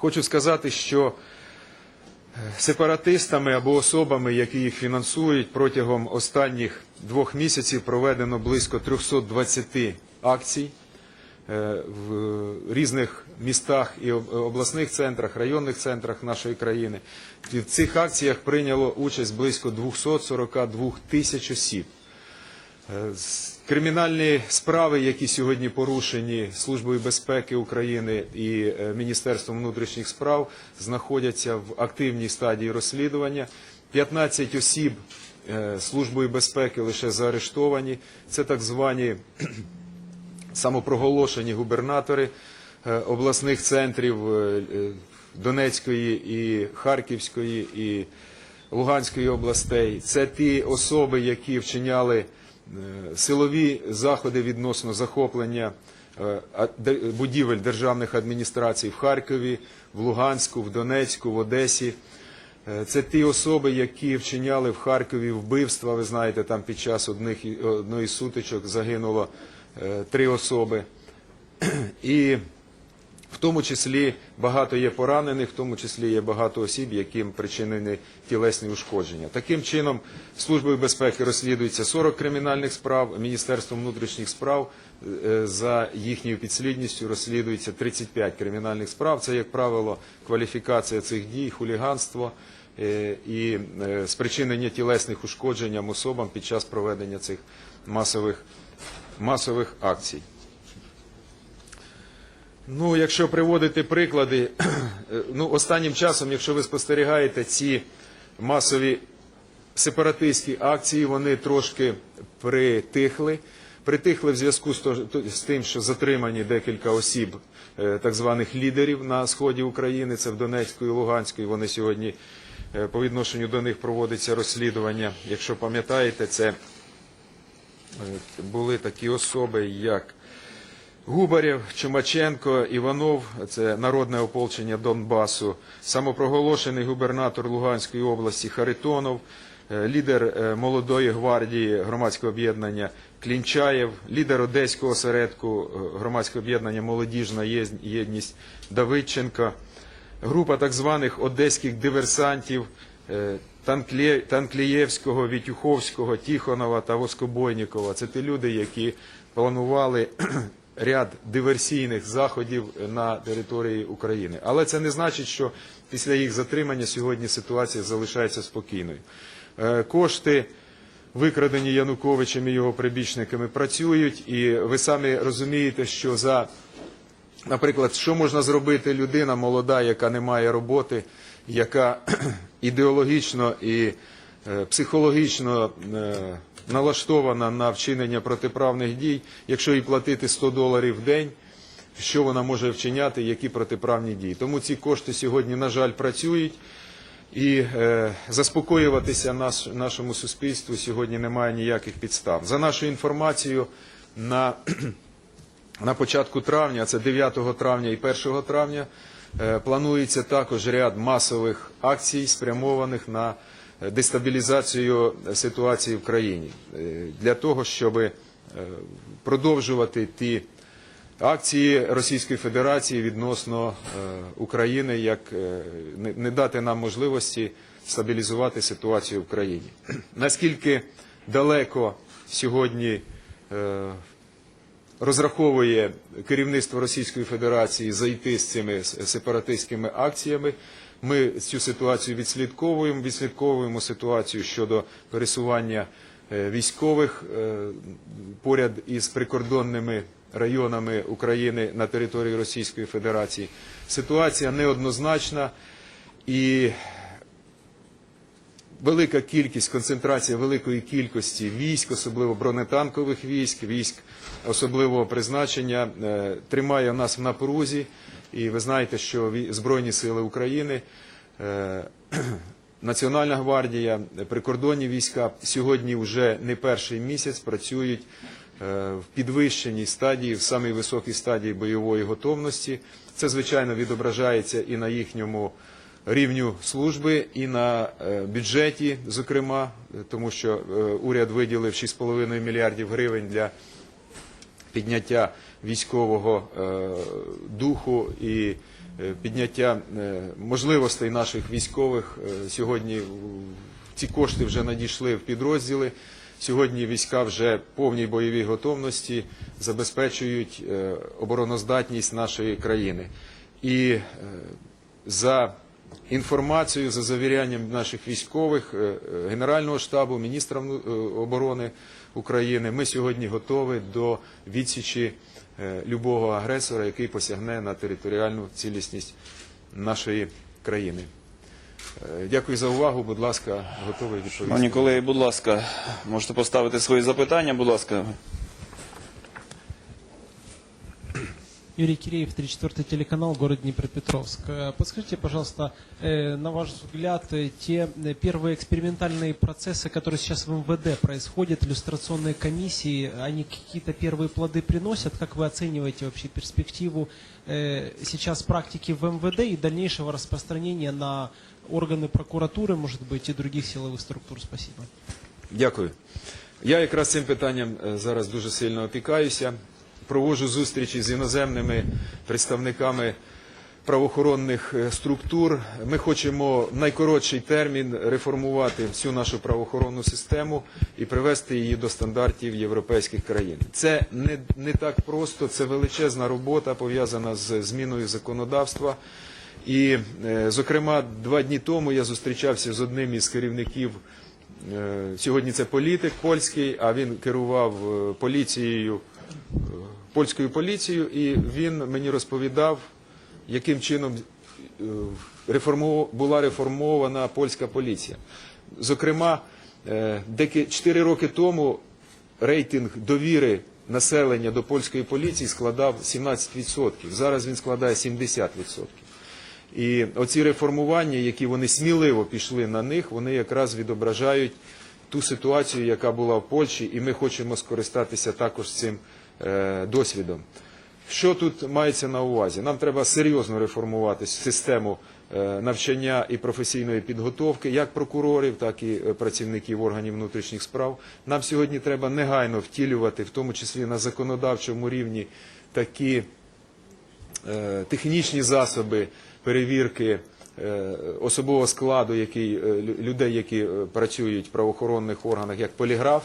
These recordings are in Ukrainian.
Хочу сказати, що сепаратистами або особами, які їх фінансують, протягом останніх двох місяців проведено близько 320 акцій е, в різних містах і обласних центрах, районних центрах нашої країни. В цих акціях прийняло участь близько 242 тисяч осіб. Е, Кримінальні справи, які сьогодні порушені Службою безпеки України і е, Міністерством внутрішніх справ, знаходяться в активній стадії розслідування. 15 осіб е, Службою безпеки лише заарештовані. Це так звані самопроголошені губернатори обласних центрів Донецької і Харківської і Луганської областей. Це ті особи, які вчиняли силові заходи відносно захоплення е, будівель державних адміністрацій в Харкові, в Луганську, в Донецьку, в Одесі. Е, Це ті особи, які вчиняли в Харкові вбивства. Ви знаєте, там під час одних одної сутичок загинуло е, три особи. І в тому числі багато є поранених, в тому числі є багато осіб, яким причинені тілесні ушкодження. Таким чином, Службою безпеки розслідується 40 кримінальних справ, Міністерством внутрішніх справ е, за їхньою підслідністю розслідується 35 кримінальних справ. Це, як правило, кваліфікація цих дій, хуліганство е, і е, спричинення тілесних ушкодженням особам під час проведення цих масових, масових акцій. Ну, якщо приводити приклади, ну останнім часом, якщо ви спостерігаєте ці масові сепаратистські акції, вони трошки притихли. Притихли в зв'язку з тим, що затримані декілька осіб, е, так званих лідерів на сході України, це в Донецьку і Луганську, і вони сьогодні е, по відношенню до них проводиться розслідування. Якщо пам'ятаєте, це е, були такі особи, як Губарєв, Чумаченко, Іванов, це народне ополчення Донбасу, самопроголошений губернатор Луганської області Харитонов, е, лідер е, молодої гвардії громадського об'єднання Клінчаєв, лідер одеського осередку е, громадського об'єднання Молодіжна єдність Давидченко, група так званих одеських диверсантів Танклієвського, Вітюховського, Тихонова та Воскобойнікова. Це ті люди, які планували ряд диверсійних заходів на території України. Але це не значить, що після їх затримання сьогодні ситуація залишається спокійною. Е, Кошти викрадені Януковичем і його прибічниками працюють, і ви самі розумієте, що за Наприклад, що можна зробити людина молода, яка не має роботи, яка ідеологічно і психологічно е, налаштована на вчинення протиправних дій, якщо їй платити 100 доларів в день, що вона може вчиняти, які протиправні дії. Тому ці кошти сьогодні, на жаль, працюють. І е, заспокоюватися наш, нашому суспільству сьогодні немає ніяких підстав. За нашою інформацією, на на початку травня, це 9 травня і 1 травня, е, планується також ряд масових акцій, спрямованих на е, дестабілізацію ситуації в країні, Е, для того, щоб е, продовжувати ті акції Російської Федерації відносно е, України, як не- дати нам можливості стабілізувати ситуацію в країні. Наскільки далеко сьогодні розраховує керівництво Російської Федерації зайти з цими сепаратистськими акціями. Ми цю ситуацію відслідковуємо, відслідковуємо ситуацію щодо пересування е, військових е, поряд із прикордонними районами України на території Російської Федерації. Ситуація неоднозначна і велика кількість, концентрація великої кількості військ, особливо бронетанкових військ, військ особливого призначення, е, тримає нас в напрузі. І ви знаєте, що Збройні сили України, е, Національна гвардія, прикордонні війська сьогодні вже не перший місяць працюють е, в підвищеній стадії, в самій високій стадії бойової готовності. Це, звичайно, відображається і на їхньому рівню служби, і на е, бюджеті, зокрема, тому що е, уряд виділив 6,5 мільярдів гривень для підняття військового е, духу і підняття можливостей наших військових. Сьогодні ці кошти вже надійшли в підрозділи. Сьогодні війська вже в повній бойовій готовності забезпечують обороноздатність нашої країни. І за інформацією, за завірянням наших військових, е, е, Генерального штабу, міністра е, оборони України, ми сьогодні готові до відсічі любого агресора, який посягне на територіальну цілісність нашої країни. Дякую за увагу. Будь ласка, готовий відповісти. Шановні колеги, будь ласка, можете поставити свої запитання, будь ласка. Юрий Киреев, 34-й телеканал, город Днепропетровск. Э, Подскажите, пожалуйста, э, на ваш взгляд, э, те первые экспериментальные процессы, которые сейчас в МВД происходят, иллюстрационные комиссии, они какие-то первые плоды приносят? Как вы оцениваете вообще перспективу сейчас практики в МВД и дальнейшего распространения на органы прокуратуры, может быть, и других силовых структур? Спасибо. Дякую. Я якраз цим питанням зараз дуже сильно опікаюся. Проводжу зустрічі з іноземними представниками правоохоронних е, структур. Ми хочемо найкоротший термін реформувати всю нашу правоохоронну систему і привести її до стандартів європейських країн. Це не, не так просто, це величезна робота пов'язана з зміною законодавства. І, е, зокрема, два дні тому я зустрічався з одним із керівників Е, Сьогодні це політик польський, а він керував поліцією, польською поліцією, і він мені розповідав, яким чином е, була реформована польська поліція. Зокрема, е, деки 4 роки тому рейтинг довіри населення до польської поліції складав 17%. Зараз він складає 70%. І оці реформування, які вони сміливо пішли на них, вони якраз відображають ту ситуацію, яка була в Польщі, і ми хочемо скористатися також цим досвідом. Що тут мається на увазі? Нам треба серйозно реформувати систему е, навчання і професійної підготовки як прокурорів, так і е, працівників органів внутрішніх справ. Нам сьогодні треба негайно втілювати, в тому числі на законодавчому рівні, такі е, технічні засоби перевірки е, особового складу, який, е, лю- людей, які е, працюють в правоохоронних органах, як поліграф.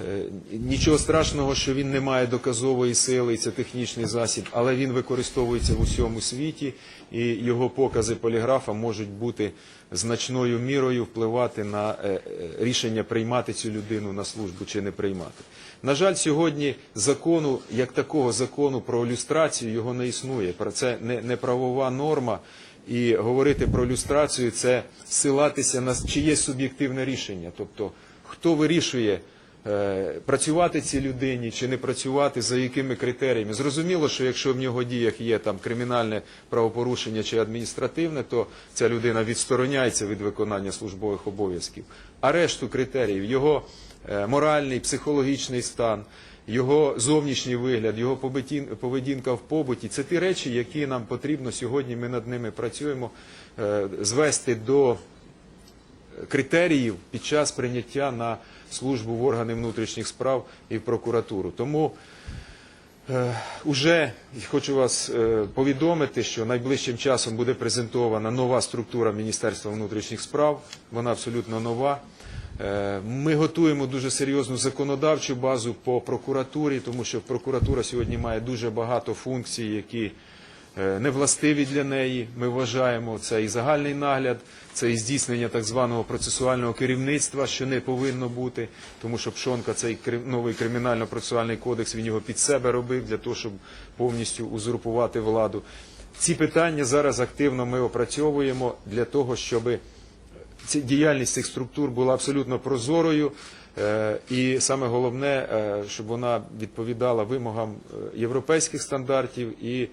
Е, Нічого страшного, що він не має доказової сили, і це технічний засіб, але він використовується в усьому світі, і його покази поліграфа можуть бути значною мірою впливати на е, е, рішення приймати цю людину на службу чи не приймати. На жаль, сьогодні закону, як такого закону про люстрацію, його не існує. Це не, правова норма. І говорити про люстрацію це силатися на чиєсь суб'єктивне рішення. Тобто, хто вирішує, працювати цій людині чи не працювати, за якими критеріями. Зрозуміло, що якщо в нього діях є там кримінальне правопорушення чи адміністративне, то ця людина відстороняється від виконання службових обов'язків. А решту критеріїв, його е, моральний, психологічний стан, його зовнішній вигляд, його поведінка в побуті це ті речі, які нам потрібно сьогодні. Ми над ними працюємо, е, звести до критеріїв під час прийняття на службу в органи внутрішніх справ і в прокуратуру. Тому е, уже хочу вас е, повідомити, що найближчим часом буде презентована нова структура Міністерства внутрішніх справ. Вона абсолютно нова. Е, Ми готуємо дуже серйозну законодавчу базу по прокуратурі, тому що прокуратура сьогодні має дуже багато функцій, які е, не властиві для неї. Ми вважаємо це і загальний нагляд, це і здійснення так званого процесуального керівництва, що не повинно бути, тому що Пшонка цей новий кримінально-процесуальний кодекс він його під себе робив для того, щоб повністю узурпувати владу. Ці питання зараз активно ми опрацьовуємо для того, щоб ці- діяльність цих структур була абсолютно прозорою. е, І саме головне, е, щоб вона відповідала вимогам е, європейських стандартів, і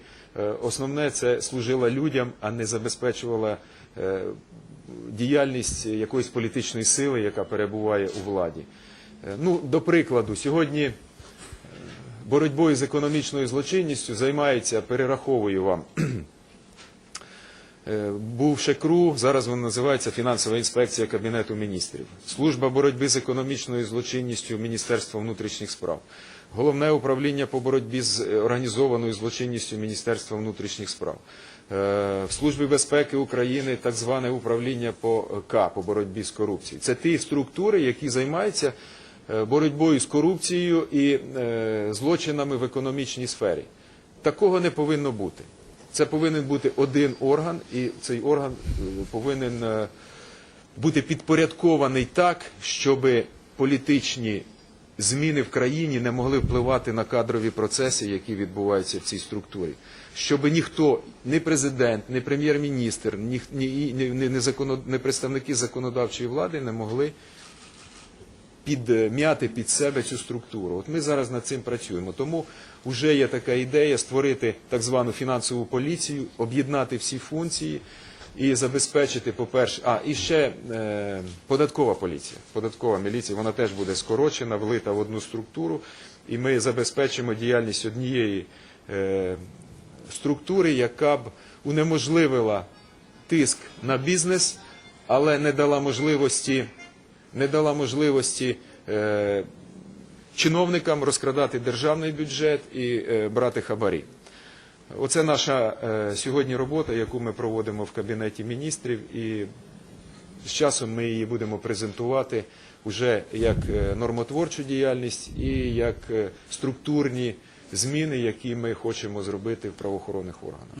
основне це служила людям, а не забезпечувала діяльність якоїсь політичної сили, яка перебуває у владі. Ну, до прикладу, сьогодні боротьбою з економічною злочинністю займається, перераховую вам. Е, Був ШЕКРУ, зараз він називається Фінансова інспекція Кабінету міністрів. Служба боротьби з економічною злочинністю Міністерства внутрішніх справ. Головне управління по боротьбі з е, організованою злочинністю Міністерства внутрішніх справ. Е, В Службі безпеки України так зване управління по К, по боротьбі з корупцією. Це ті структури, які займаються боротьбою з корупцією і злочинами в економічній сфері. Такого не повинно бути. Це повинен бути один орган, і цей орган е, повинен е, бути підпорядкований так, щоб політичні зміни в країні не могли впливати на кадрові процеси, які відбуваються в цій структурі. Щоб ніхто, ні президент, ні прем'єр-міністр, ні, ні, ні, ні, законод- ні представники законодавчої влади не могли підм'яти під себе цю структуру. От ми зараз над цим працюємо. Тому вже є така ідея створити так звану фінансову поліцію, об'єднати всі функції і забезпечити, по-перше, а і ще е, податкова поліція. Податкова міліція, вона теж буде скорочена, влита в одну структуру, і ми забезпечимо діяльність однієї е, структури, яка б унеможливила тиск на бізнес, але не дала можливості не дала можливості е, чиновникам розкрадати державний бюджет і е, брати хабарі. Оце наша е, сьогодні робота, яку ми проводимо в Кабінеті міністрів, і з часом ми її будемо презентувати вже як е, нормотворчу діяльність і як структурні зміни, які ми хочемо зробити в правоохоронних органах.